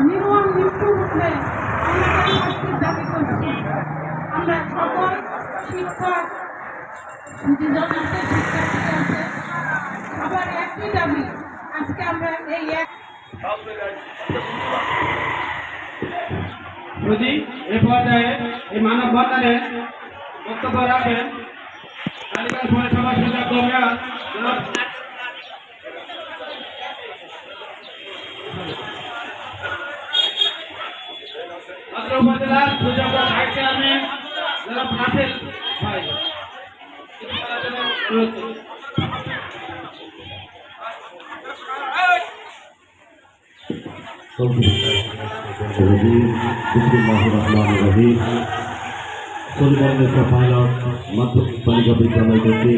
নির্মম মৃত্যু ঘটলে আমরা দাবি করছি আমরা সকল শিক্ষক আছে শিক্ষার্থী আছে সবার একই দাবি। আজকে আমরা এই এক যদি এ পর্যায়ে, এই মানব বন্ধনে বক্তব্য রাখেন। কালীগঞ্জ পৌরসভা মেয়র জনাব অত্র উপজেলার সুযোগ্য ভাইস চেয়ারম্যান জনাব রাসেল ভাই কিছু বলার জন্য অনুরোধ করছি। রহিম পরিবারের পাইলট মাধ্যমিক বালিকা বিদ্যালয় থেকে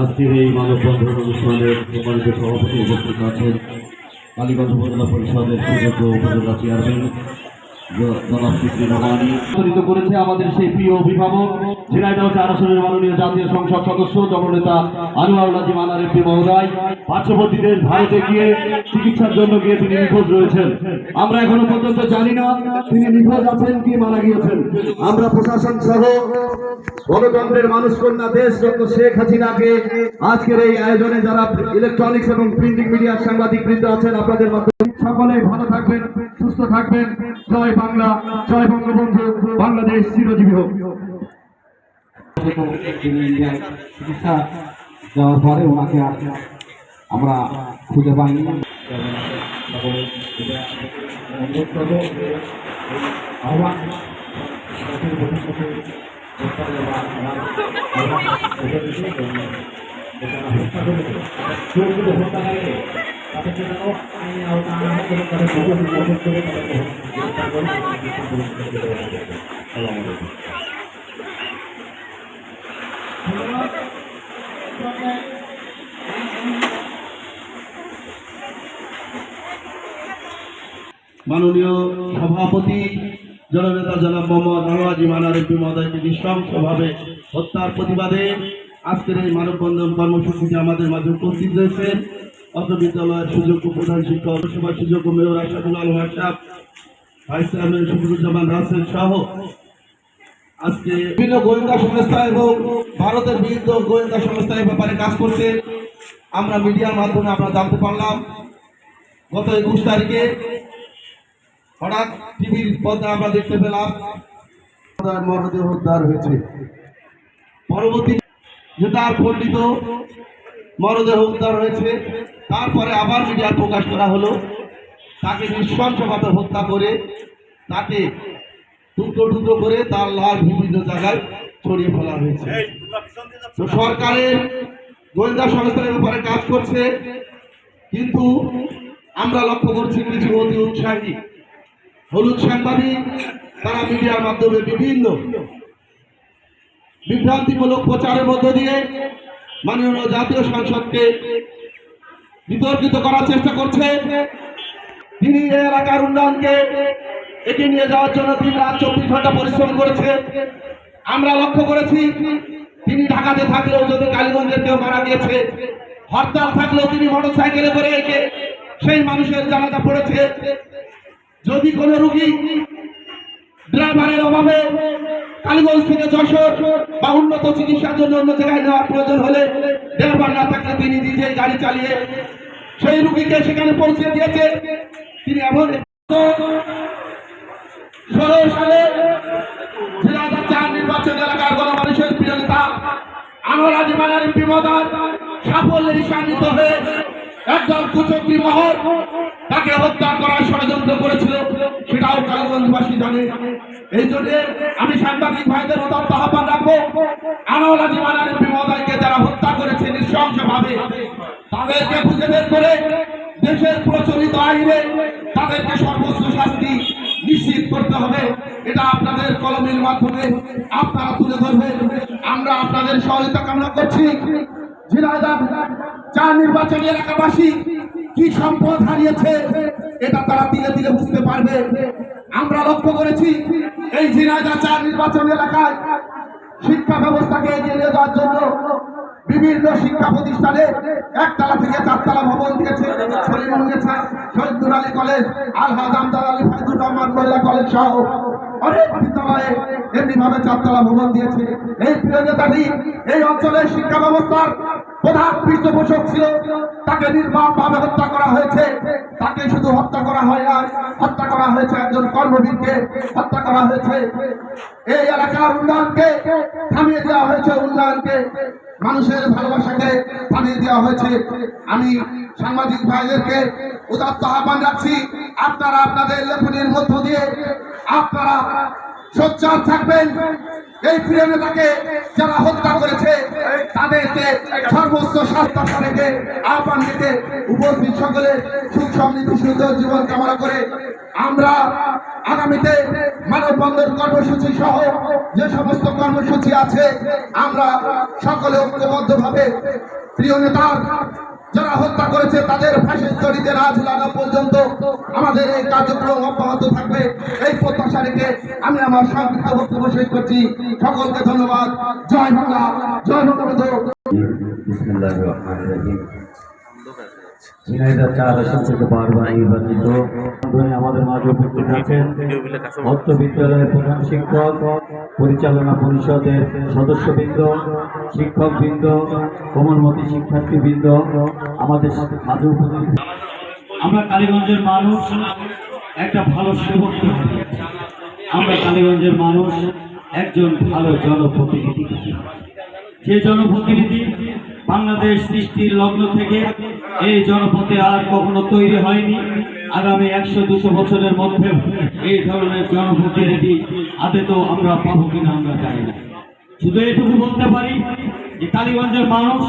আজকের এই মানববন্ধন অনুষ্ঠানের সম্মানিত সভাপতি উপস্থিত আছেন কালীগঞ্জ উপজেলা পরিষদের সুযোগ্য উপজেলা চেয়ারম্যান আমরা এখনও পর্যন্ত জানি না তিনি নিখোঁজ আছেন কি মারা গিয়েছেন। আমরা প্রশাসন সহ গণতন্ত্রের মানুষ কন্যা দেশ যত শেখ হাসিনাকে আজকের এই আয়োজনে যারা ইলেকট্রনিক্স এবং প্রিন্টিং মিডিয়ার সাংবাদিক বৃন্দ আছেন, আপনাদের মাধ্যমে সকলে ভালো থাকবেন, সুস্থ থাকবেন। জয় বাংলা জয় বঙ্গবন্ধু বাংলাদেশ চিরজীবী হোক। চিকিৎসা দেওয়ার পরে ওনাকে আর আমরা খুঁজে পাইনি মাননীয় সভাপতি, জননেতা জনাব মোহাম্মদ আনোয়াজি মানার এমপি মহোদয়কে নৃশংসভাবে হত্যার প্রতিবাদে আজকের এই মানববন্ধন কর্মসূচিতে আমাদের মাঝে উপস্থিত রয়েছেন অত্র বিদ্যালয়ের সুযোগ্য প্রধান শিক্ষক সভার সুযোগ্য mayor Ashaful Alam Ashaf vice chairman Shafiquzzaman Rasel সহ আজকে বিভিন্ন গোয়েন্দা সংস্থা এবং ভারতের বিরুদ্ধে গোয়েন্দা সংস্থা এ ব্যাপারে কাজ করছে। আমরা মিডিয়ার মাধ্যমে আমরা জানতে পারলাম গত একুশ তারিখে হঠাৎ টিভির পর্দায় আমরা দেখতে পেলাম। মরদেহ উদ্ধার হয়েছে। পরবর্তী যে তার খণ্ডিত মরদেহ উদ্ধার হয়েছে। তারপরে আবার মিডিয়া প্রকাশ করা হলো। তাকে নৃশংসভাবে হত্যা করে তাকে টুকরো টুকরো করে তার লাশ বিভিন্ন জায়গায় ছড়িয়ে ফেলা হয়েছে। তো সরকারের গোয়েন্দা সংস্থার ব্যাপারে কাজ করছে। কিন্তু আমরা লক্ষ্য করছি কিছু অতি উৎসাহী। হলুদ সাংবাদিক তারা মিডিয়ার মাধ্যমে বিভিন্ন বিভ্রান্তিমূলক প্রচারের মধ্য দিয়ে মাননীয় জাতীয় সংসদকে বিতর্কিত করার চেষ্টা করছে। তিনি এলাকার উন্নয়নকে এগিয়ে নিয়ে যাওয়ার জন্য তিনি রাত চব্বিশ ঘণ্টা পরিশ্রম করেছে। আমরা লক্ষ্য করেছি, তিনি ঢাকাতে থাকলেও যদি কালীগঞ্জে কেউ মারা গিয়েছে, হরতাল থাকলেও তিনি মোটর সাইকেলে করে একে সেই মানুষের জানাজা পড়েছে। যদি কোনো রুগী ড্রাইভারের অভাবে কালীগঞ্জ থেকে যশোর বা উন্নত চিকিৎসার জন্য অন্য জায়গায় নেওয়ার প্রয়োজন হলে ড্রাইভার না থাকলে তিনি নিজেই গাড়ি চালিয়ে সেই রুগীকে সেখানে পৌঁছে দিয়েছে। তিনি এমন ষোলো সালে সাফল্যে ঈশান্বিত হয়ে একদম কুচক্রি মহল তাকে হত্যা করার ষড়যন্ত্র করেছিল। সেটাও কালীগঞ্জবাসী জানে। এই জন্য আমি সাংবাদিক ভাইদের উদাত্ত আহ্বান রাখব। আনোয়ার জীবনের বিমদারকে যারা হত্যা করেছে নৃশংসভাবে, তাদেরকে খুঁজে বের করে দেশের প্রচলিত আইনে তাদেরকে সর্বোচ্চ শাস্তি নিশ্চিত করতে হবে। এটা আপনাদের কলমের মাধ্যমে আপনারা তুলে ধরবেন। আমরা আপনাদের সহযোগিতা কামনা করছি। ঝিনাইদহ চার নির্বাচনী এলাকাবাসী কি সম্পদ হারিয়েছে? এটা তারা দিলে দিলে বুঝতে পারবে। আমরা লক্ষ্য করেছি, এই ঝিনাইদহ চার নির্বাচনী এলাকায় শিক্ষা ব্যবস্থাকে এগিয়ে নিয়ে যাওয়ার জন্য বিভিন্ন শিক্ষা প্রতিষ্ঠানে একতলা থেকে চারতলা ভবন দিয়েছে আলী কলেজ, আলহাজ আমদাদ আলী রহমান মহিলা কলেজ সহ অনেক বিদ্যালয়ে এমনি ভাবে চারতলা ভবন দিয়েছে। এই প্রিয় নেতাটি এই অঞ্চলের শিক্ষা ব্যবস্থার প্রধান পৃষ্ঠপোষক ছিল, তাকে নির্মম ভাবে হত্যা করা হয়েছে। তাকে শুধু হত্যা করা হয় না হত্যা করা হয়েছে একজন কর্মবীরকে, হত্যা করা হয়েছে। এই এলাকার উন্নয়নকে থামিয়ে দেওয়া হয়েছে, উন্নয়নকে, মানুষের ভালোবাসাকে থামিয়ে দেওয়া হয়েছে। আমি সাংবাদিক ভাইদেরকে উদাত্ত আহ্বান রাখছি আপনারা আপনাদের লেখনের মধ্য দিয়ে, আপনারা সোচ্চার থাকবেন। এই প্রিয় নেতাকে যারা হত্যা করেছে তাদেরকে সর্বোচ্চ শাস্তি রেখে আহ্বান রেখে উপস্থিত সকলে সুখ সমৃদ্ধি সুন্দর জীবন কামনা করে আমরা আগামীতে মানববন্ধন কর্মসূচি সহ যে সমস্ত কর্মসূচি আছে, আমরা সকলে ঐক্যবদ্ধভাবে প্রিয় নেতার যারা হত্যা করেছে, তাদের ফাঁসির চড়িতে রাজ লাগা পর্যন্ত আমাদের এই কার্যক্রম অব্যাহত থাকবে। এই প্রত্যাশা রেখে আমি আমার সংক্ষিপ্ত বক্তব্য শেষ করছি। সকলকে ধন্যবাদ। জয় বাংলা। জয় বঙ্গবন্ধু ঝিনাইদহ চার আসন থেকে বিদ্যালয়ের প্রধান শিক্ষক পরিচালনা পরিষদের সদস্যবৃন্দ শিক্ষকবৃন্দ কোমলমতি শিক্ষার্থীবৃন্দ আমাদের মাঝে উপস্থিত আমরা কালীগঞ্জের মানুষ একটা ভালো সেবক আমরা কালীগঞ্জের মানুষ, একজন ভালো জনপ্রতিনিধি। যে জনপ্রতিনিধি বাংলাদেশ সৃষ্টির লগ্ন থেকে এই জনপথে আর কখনো তৈরি হয়নি। আগামী একশো দুশো বছরের মধ্যেও এই ধরনের জনপ্রতিনিধি আদতেও আমরা পাবো কিনা আমরা জানি না। শুধু এটুকু বলতে পারি যে কালীগঞ্জের মানুষ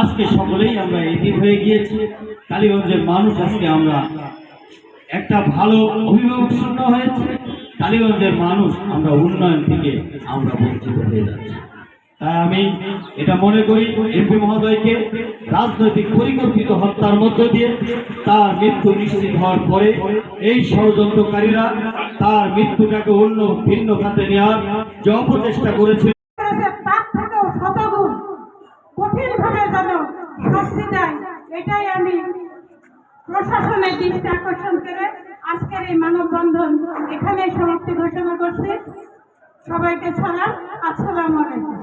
আজকে সকলেই আমরা এটি হয়ে গিয়েছি। কালীগঞ্জের মানুষ আজকে আমরা একটা ভালো অভিভাবক শূন্য হয়েছে। কালীগঞ্জের মানুষ আমরা উন্নয়ন থেকে আমরা বঞ্চিত হয়ে যাচ্ছি। তাই আমি এটা মনে করি এমপি মহোদয়কে রাজনৈতিক পরিকল্পিত হত্যার মধ্য দিয়ে তার মৃত্যু নিশ্চিত হওয়ার পরে এই ষড়যন্ত্রকারীরা তার মৃত্যুটাকে অন্য ভিন্ন খাতে নেওয়ার যে অপচেষ্টা করেছে শতগুণ যেন এটাই আমি প্রশাসনের দৃষ্টি আকর্ষণ করে আজকের এই মানববন্ধন এখানে সমাপ্তি ঘোষণা করছি। সবাইকে ছাড়া আসসালামু আলাইকুম।